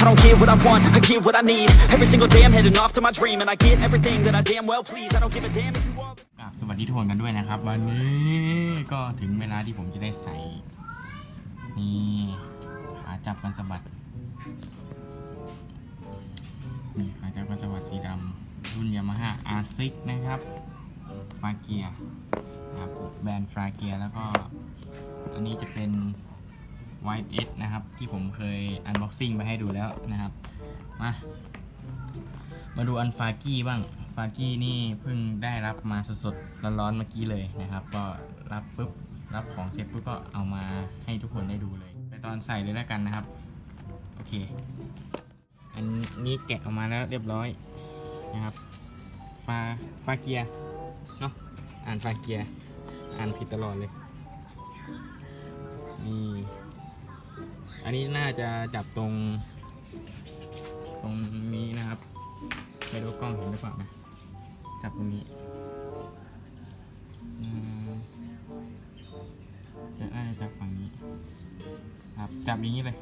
I don't get what I want, I get what I need. Every single day I'm heading off to my dream, and I get everything that I damn well please. I don't give a damn if you all. ครับสวัสดีทุกคนกันด้วยนะครับ วันนี้ก็ถึงเวลาที่ผมจะได้ใส่นี่ขาจับกันสะบัดนี่ขาจับกันสะบัดสีดำรุ่นยามาฮ่าอาซิกนะครับฟาเกียครับแบรนด์ฟาเกียแล้วก็อันนี้จะเป็น White S นะครับ ที่ผมเคยอันบ็อกซิ่งไปให้ดูแล้วนะครับ มา มาดูอันฟากี้บ้างฟากี้นี่เพิ่งได้รับมาสดๆร้อนๆเมื่อกี้เลยนะครับ ก็รับปุ๊บรับของเสร็จปุ๊บก็เอามาให้ทุกคนได้ดูเลย ไปตอนใส่เลยแล้วกันนะครับ โอเค อันนี้แกะออกมาแล้วเรียบร้อยนะครับฟาฟาเกียเนาะอ่านฟาเกียอ่านผิดตลอดเลยนี่ อันนี้น่าจะจับตรง ตรงนี้นะครับ ไม่รู้กล้องเห็นหรือเปล่านะ จับตรงนี้จะได้จากฝั่งนี้ ครับ จับอย่างนี้เลย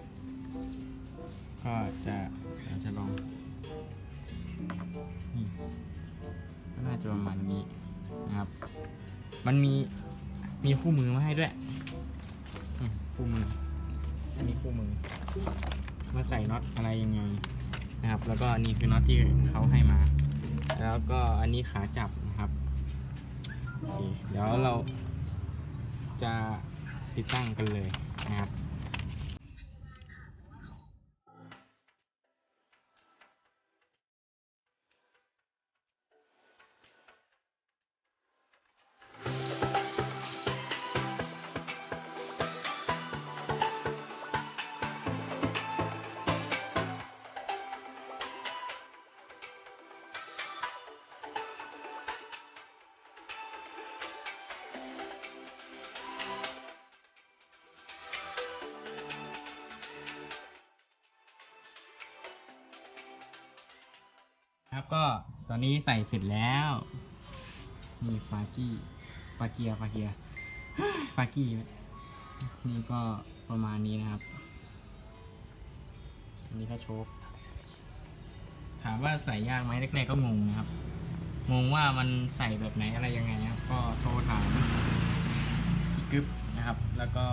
ก็จะเดี๋ยวจะลอง นี่ก็น่าจะประมาณนี้นะครับ มันมีมีคู่มือมาให้ด้วย คู่มือมาใส่น็อตอะไรยังไงนะครับ แล้วก็อันนี้คือน็อตที่เขาให้มา แล้วก็อันนี้ขาจับนะครับโอเคเดี๋ยวเราจะติดตั้งกันเลยนะครับ ครับก็ตอนนี้ใส่เสร็จแล้วมีฟากี้ฟาเกียฟาเกียฟากี้นี่ก็ประมาณนี้นะครับ อันนี้ก็โชคถามว่าใส่ยากไหมแรกๆก็งงนะครับ งงว่ามันใส่แบบไหนอะไรยังไงนะครับ ก็โทรถามพี่กึ๊บนะครับ แล้วก็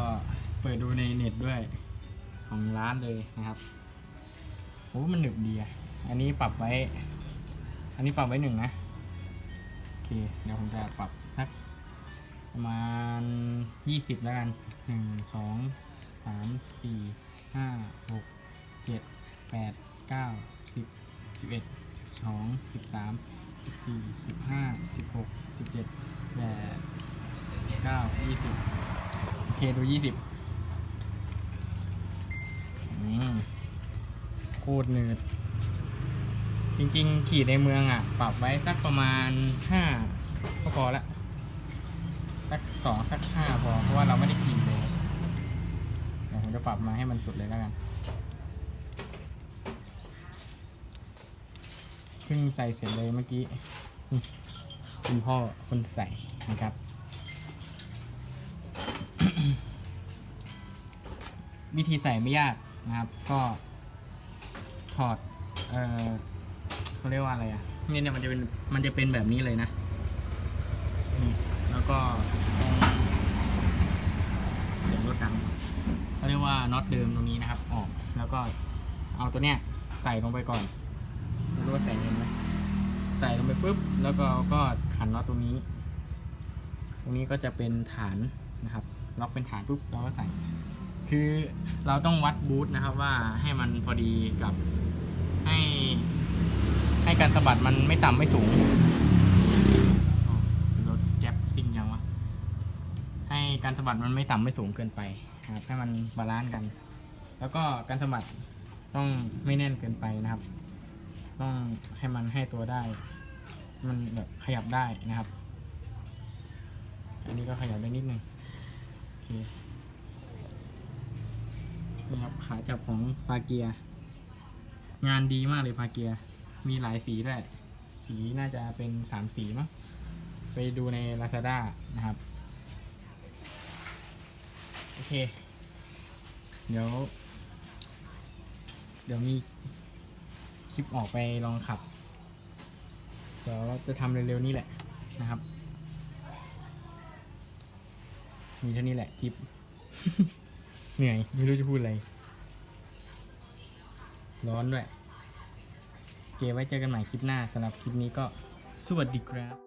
เปิดดูในเน็ตด้วยของร้านเลยนะครับโอ้มันหนึบดีอะอันนี้ปรับไว้ อันนี้ปรับไว้หนึ่งนะ โอเค เดี๋ยวผมจะปรับสักประมาณยี่สิบแล้วกันหนึ่งสองสามสี่ห้าหกเจ็ดแปดเก้าสิบสิบเอ็ดสิบสองสิบสามสิบสี่สิบห้าสิบหกสิบเจ็ดแปดเก้ายี่สิบโอเคดูยี่สิบอืมโคตรเนืด จริงๆ ขี่ในเมืองอะ ปรับไว้สักประมาณห้าก็พอละสักสองสักห้าพอ เพราะว่าเราไม่ได้ขี่เลยเดี๋ยวผมจะปรับมาให้มันสุดเลยแล้วกันเพิ่งใส่เสร็จเลยเมื่อกี้คุณพ่อคนใส่นะครับ วิธีใส่ไม่ยากนะครับ ก็ถอดเอ่อ เขาเรียกว่าอะไรอะเนี่ยเนี่ยมันจะเป็นมันจะเป็นแบบนี้เลยนะนี่แล้วก็เสียงรถดังเขาเรียกว่าน็อตเดิมตรงนี้นะครับออกแล้วก็เอาตัวเนี้ยใส่ลงไปก่อนไม่รู้ว่าใส่เห็นไหมใส่ลงไปปุ๊บแล้วก็ก็ขันน็อตตรงนี้ ตรงนี้ก็จะเป็นฐานนะครับล็อกเป็นฐานปุ๊บเราก็ใส่คือเราต้องวัดบูทนะครับว่าให้มันพอดีกับให้ให้ การสะบัดมันไม่ต่ำไม่สูงรถแจ็บซิ่งยังวะ ให้การสะบัดมันไม่ต่ำไม่สูงเกินไปนะครับให้มันบาลานซ์กัน แล้วก็การสะบัดต้องไม่แน่นเกินไปนะครับ ต้องให้มันให้ตัวได้ มันแบบขยับได้นะครับ อันนี้ก็ขยับได้นิดนึงโอเคนี่ครับขาจับของฟาเกีย งานดีมากเลยพาเกีย มีหลายสีด้วย สีน่าจะเป็นสามสีมั้ง ไปดูใน Lazada นะครับ โอเค เดี๋ยว เดี๋ยวมีคลิปออกไปลองขับ เดี๋ยวจะทำเร็วๆ นี้แหละนะครับ มีเท่านี้แหละคลิป เหนื่อย ไม่รู้จะพูดอะไร ร้อนด้วย เคไว้เจอกันใหม่คลิปหน้าสำหรับคลิปนี้ก็สวัสดีครับ